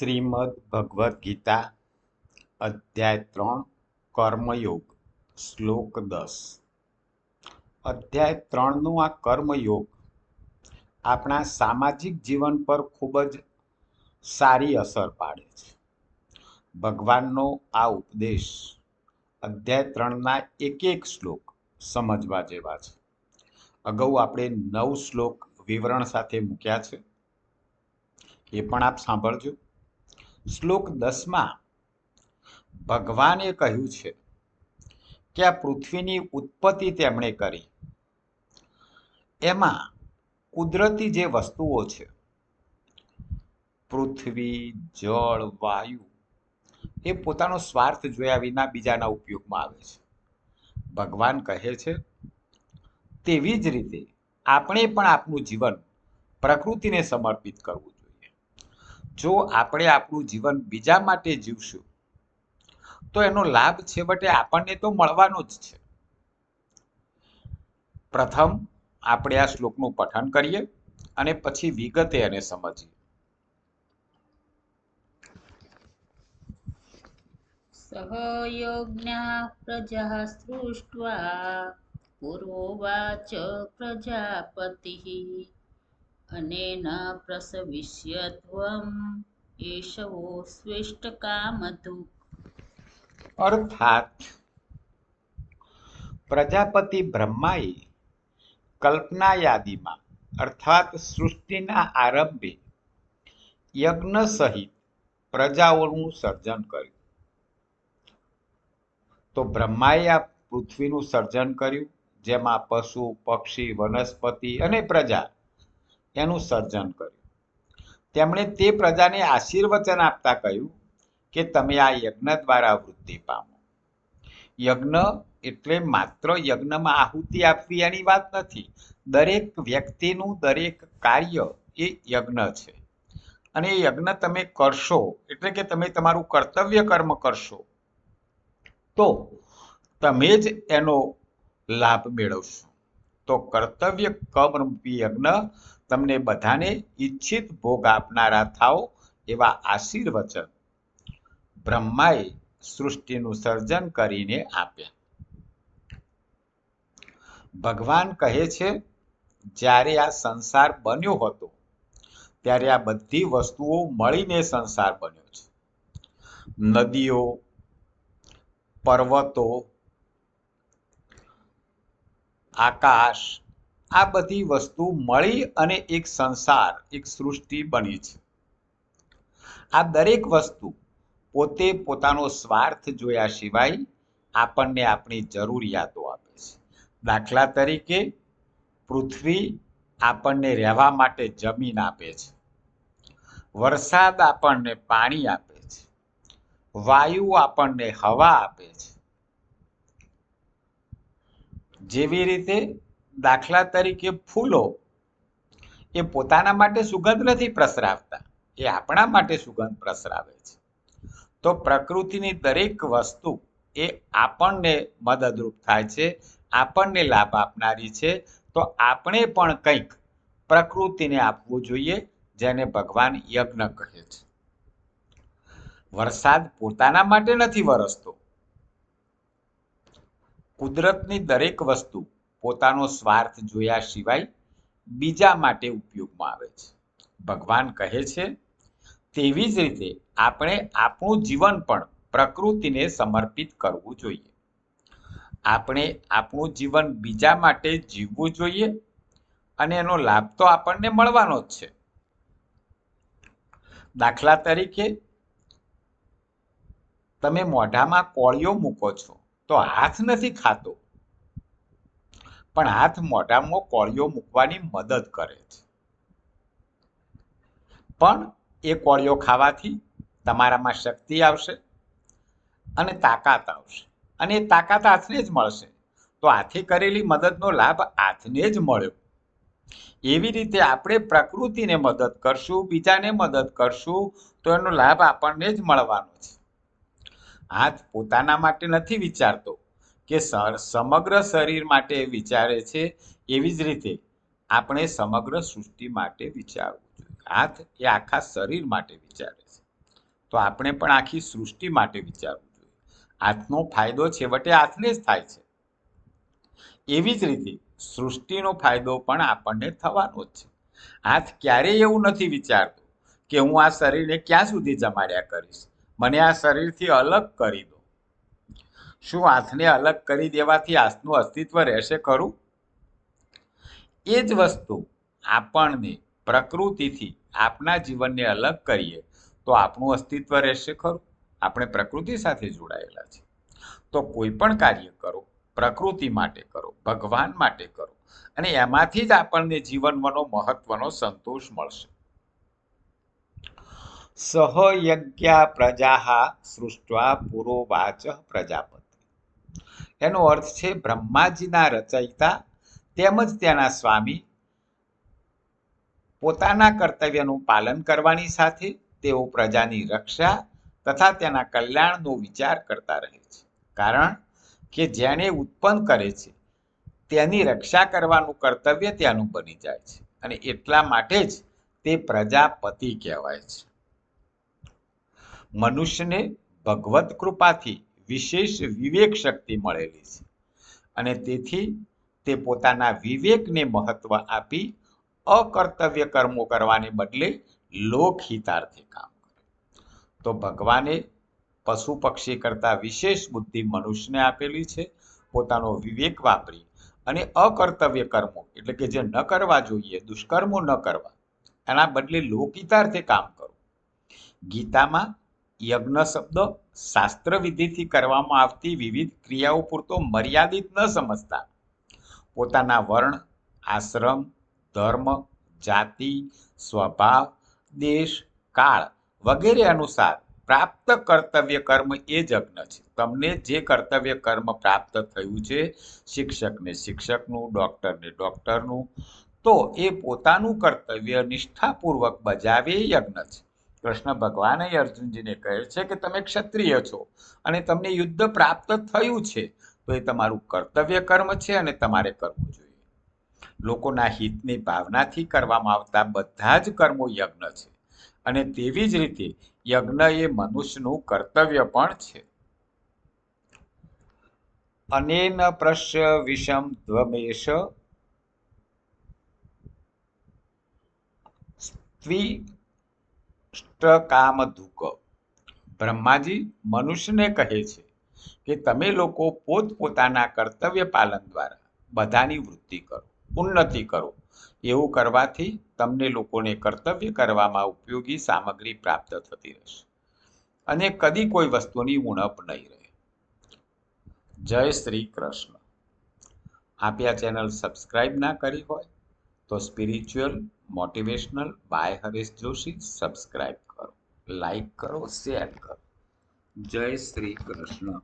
શ્રીમદ ભગવદ્ ગીતા, અધ્યાય ત્રણ, કર્મયોગ, શ્લોક દસ. અધ્યાય ત્રણનો આ કર્મયોગ આપણા સામાજિક જીવન પર ખૂબ જ સારી અસર પાડે છે. ભગવાનનો આ ઉપદેશ અધ્યાય ત્રણના એક એક શ્લોક સમજવા જેવા છે. અગાઉ આપણે નવ શ્લોક વિવરણ સાથે મૂક્યા છે. એ પણ આપ સાંભળજો. શ્લોક દસમાં ભગવાને કહ્યું છે કે આ પૃથ્વીની ઉત્પત્તિ તેમણે કરી. એમાં કુદરતી જે વસ્તુઓ છે, પૃથ્વી, જળ, વાયુ, એ પોતાનો સ્વાર્થ જોયા વિના બીજાના ઉપયોગમાં આવે છે. ભગવાન કહે છે, તેવી જ રીતે આપણે પણ આપણું જીવન પ્રકૃતિને સમર્પિત કરવું જો આપણે આપણું જીવન બીજા માટે જીવશું, તો એનો લાભ છેવટે આપણને તો મળવાનો જ છે. પ્રથમ આપણે આ શ્લોકનું પઠન કરીએ અને પછી વિગતે એને સમજીએ. સહયોજ્ઞા પ્રજા સૃષ્ટ્વા, પૂર્વોવાચ પ્રજાપતિः. અનેન त्वम् एषवो સ્વિષ્ટકામધુ અર્થાત પ્રજાપતિ બ્રહ્માએ કલ્પના યાદીમાં અર્થાત સૃષ્ટિના આરંભે યજ્ઞ સહિત પ્રજાઓનું સર્જન કર્યું. તો બ્રહ્માએ આ પૃથ્વીનું સર્જન કર્યું, જેમાં પશુ, પક્ષી, વનસ્પતિ અને પ્રજા એનું સર્જન કર્યું. તેમણે તે પ્રજાને આશીર્વચન આપતા કહ્યું કે તમે આ યજ્ઞ દ્વારા વૃદ્ધિ પામો. યજ્ઞ એટલે માત્ર યજ્ઞમાં આહુતિ આપવી એની વાત નથી. દરેક વ્યક્તિનું દરેક કાર્ય એ યજ્ઞ છે. અને યજ્ઞ તમે કરશો એટલે કે તમે તમારું કર્તવ્ય કર્મ કરશો, તો તમે જ એનો લાભ મેળવશો. તો કર્તવ્ય કર્મ યજ્ઞ તમને બધાને ઈચ્છિત ભોગ આપનારા થાઓ એવા આશીર્વચન. બ્રહ્માએ સૃષ્ટિનું સર્જન કરીને આપ્યા. ભગવાન કહે છે, જ્યારે આ સંસાર બન્યો હતો, ત્યારે આ બધી વસ્તુઓ મળીને સંસાર બન્યો છે. નદીઓ, પર્વતો, આકાશ આ બધી વસ્તુ મળી અને એક સંસાર, એક સૃષ્ટિ બની છે. આ દરેક વસ્તુ પોતે પોતાનો સ્વાર્થ જોયા સિવાય આપણને આપણી જરૂરિયાતો આપે છે. દાખલા તરીકે, પૃથ્વી આપણને રહેવા માટે જમીન આપે છે. વરસાદ આપણને પાણી આપે છે. વાયુ આપણને હવા આપે છે. જેવી રીતે દાખલા તરીકે ફૂલો એ પોતાના માટે સુગંધ નથી પ્રસરાવતા, એ આપણા માટે સુગંધ પ્રસરાવે છે. તો પ્રકૃતિની દરેક વસ્તુ એ આપણને મદદરૂપ થાય છે, આપણને લાભ આપનારી છે. તો આપણે પણ કંઈક પ્રકૃતિને આપવું જોઈએ, જેને ભગવાન યજ્ઞ કહે છે. વરસાદ પોતાના માટે નથી વરસતો. કુદરતની દરેક વસ્તુ પોતાનો સ્વાર્થ જોયા સિવાય બીજા માટે ઉપયોગમાં આવે છે. ભગવાન કહે છે, તેવી જ રીતે આપણે આપણું જીવન પણ પ્રકૃતિને સમર્પિત કરવું જોઈએ. આપણે આપણું જીવન બીજા માટે જીવવું જોઈએ અને એનો લાભ તો આપણને મળવાનો જ છે. દાખલા તરીકે, તમે મોઢામાં કોળિયો મૂકો છો તો હાથ નથી ખાતો. પણ હાથ મોઢામાં કોળિયો મૂકવાની મદદ કરે છે. પણ એ કોળીઓ ખાવાથી તમારામાં શક્તિ આવશે અને તાકાત આવશે. અને એ તાકાત હાથને જ મળશે. તો હાથે કરેલી મદદનો લાભ હાથને જ મળ્યો. એવી રીતે આપણે પ્રકૃતિને મદદ કરશું, બીજાને મદદ કરશું, તો એનો લાભ આપણને જ મળવાનો છે. હાથ પોતાના માટે નથી વિચારતો. કે સમગ્ર શરીર માટે વિચારે છે એવી જ રીતે આપણે સમગ્ર સૃષ્ટિ માટે વિચારવું જોઈએ. હાથ એ આખા શરીર માટે વિચારે છે. તો આપણે પણ આખી સૃષ્ટિ માટે વિચારવું જોઈએ. હાથનો ફાયદો છેવટે હાથને જ થાય છે. એવી જ રીતે સૃષ્ટિનો ફાયદો પણ આપણને થવાનો જ છે. હાથ ક્યારેય એવું નથી વિચારતો કે હું આ શરીરને ક્યાં સુધી જમાડ્યા કરીશ. મને આ શરીરથી અલગ કરી દો. શું આંખને અલગ કરી દેવાથી આંખનું અસ્તિત્વ રહેશે ખરું? એ જ વસ્તુ આપણને પ્રકૃતિથી આપના જીવનને અલગ કરીએ તો આપણું અસ્તિત્વ રહેશે ખરું? આપણે પ્રકૃતિ સાથે જોડાયેલા છે તો કોઈ પણ કાર્ય કરો, પ્રકૃતિ માટે કરો, ભગવાન માટે કરો અને એમાંથી જ આપણને જીવનનો મહત્વનો સંતોષ મળશે. સહયજ્ઞા પ્રજા સૃષ્ટવા પુરોવાચ પ્રજાપતિ એનો અર્થ છે બ્રહ્માજીના રચયિતા તેમજ તેના સ્વામી. પોતાના કર્તવ્યનું પાલન કરવાની સાથે તેઓ પ્રજાની રક્ષા તથા તેના કલ્યાણનો વિચાર કરતા રહે છે. કારણ કે જેણે ઉત્પન્ન કરે છે, તેની રક્ષા કરવાનું કર્તવ્ય ત્યાંનું બની જાય છે અને એટલા માટે જ તે પ્રજાપતિ કહેવાય છે. મનુષ્યને ભગવત કૃપાથી વિશેષ વિવેક શક્તિ મળેલી છે. અને તેથી તે પોતાના વિવેકને મહત્વ આપી અકર્તવ્ય કર્મો કરવાને બદલે લોકહિતાર્થે કામ કરે. તો ભગવાને પશુ પક્ષી કરતાં વિશેષ બુદ્ધિ મનુષ્યને આપેલી છે. પોતાનો વિવેક વાપરી અને અકર્તવ્ય કર્મો, એટલે કે જે ન કરવા જોઈએ, દુષ્કર્મો ન કરવા, એના બદલે લોકહિતાર્થે કામ કરો. ગીતામાં યજ્ઞ શબ્દ શાસ્ત્ર વિધિથી કરવામાં આવતી વિવિધ ક્રિયાઓ પૂરતો મર્યાદિત ન સમજતા. પોતાના વર્ણ, આશ્રમ, ધર્મ, જાતિ, સ્વભાવ, દેશ, કાળ વગેરે અનુસાર પ્રાપ્ત કર્તવ્ય કર્મ એ જ યજ્ઞ છે. તમને જે કર્તવ્ય કર્મ પ્રાપ્ત થયું છે, શિક્ષકને શિક્ષકનું, ડૉક્ટરને ડૉક્ટરનું, તો એ પોતાનું કર્તવ્ય નિષ્ઠાપૂર્વક બજાવે એ યજ્ઞ છે. કૃષ્ણ ભગવાને અર્જુનજીને કહે છે કે તમે ક્ષત્રિય છો અને તમને યુદ્ધ પ્રાપ્ત થયું છે, તો એ તમારું કર્તવ્ય કર્મ છે અને તમારે કરવું જોઈએ. લોકોના હિતની ભાવનાથી કરવામાં આવતા બધા જ કર્મો યજ્ઞ છે અને તેવી જ રીતે યજ્ઞ એ મનુષ્યનું કર્તવ્ય પણ છે. અનેન પ્રશ્ય વિષમ ધ્વમેશ કામ ધુક બ્રહ્માજી મનુષ્યને કહે છે કે તમે લોકો પોતપોતાના કર્તવ્ય પાલન દ્વારા બધાની વૃદ્ધિ કરો, ઉન્નતિ કરો. એવું કરવાથી તમને લોકોને કર્તવ્ય કરવામાં ઉપયોગી સામગ્રી પ્રાપ્ત થતી રહેશે. અને કદી કોઈ વસ્તુની ઉણપ નહીં રહે. જય શ્રી કૃષ્ણ. આપ્યા ચેનલ સબસ્ક્રાઇબ ના કરી હોય તો spiritual motivational by Haresh Joshi subscribe કરો. લાઈક કરો શેર કરો. જય શ્રી કૃષ્ણ.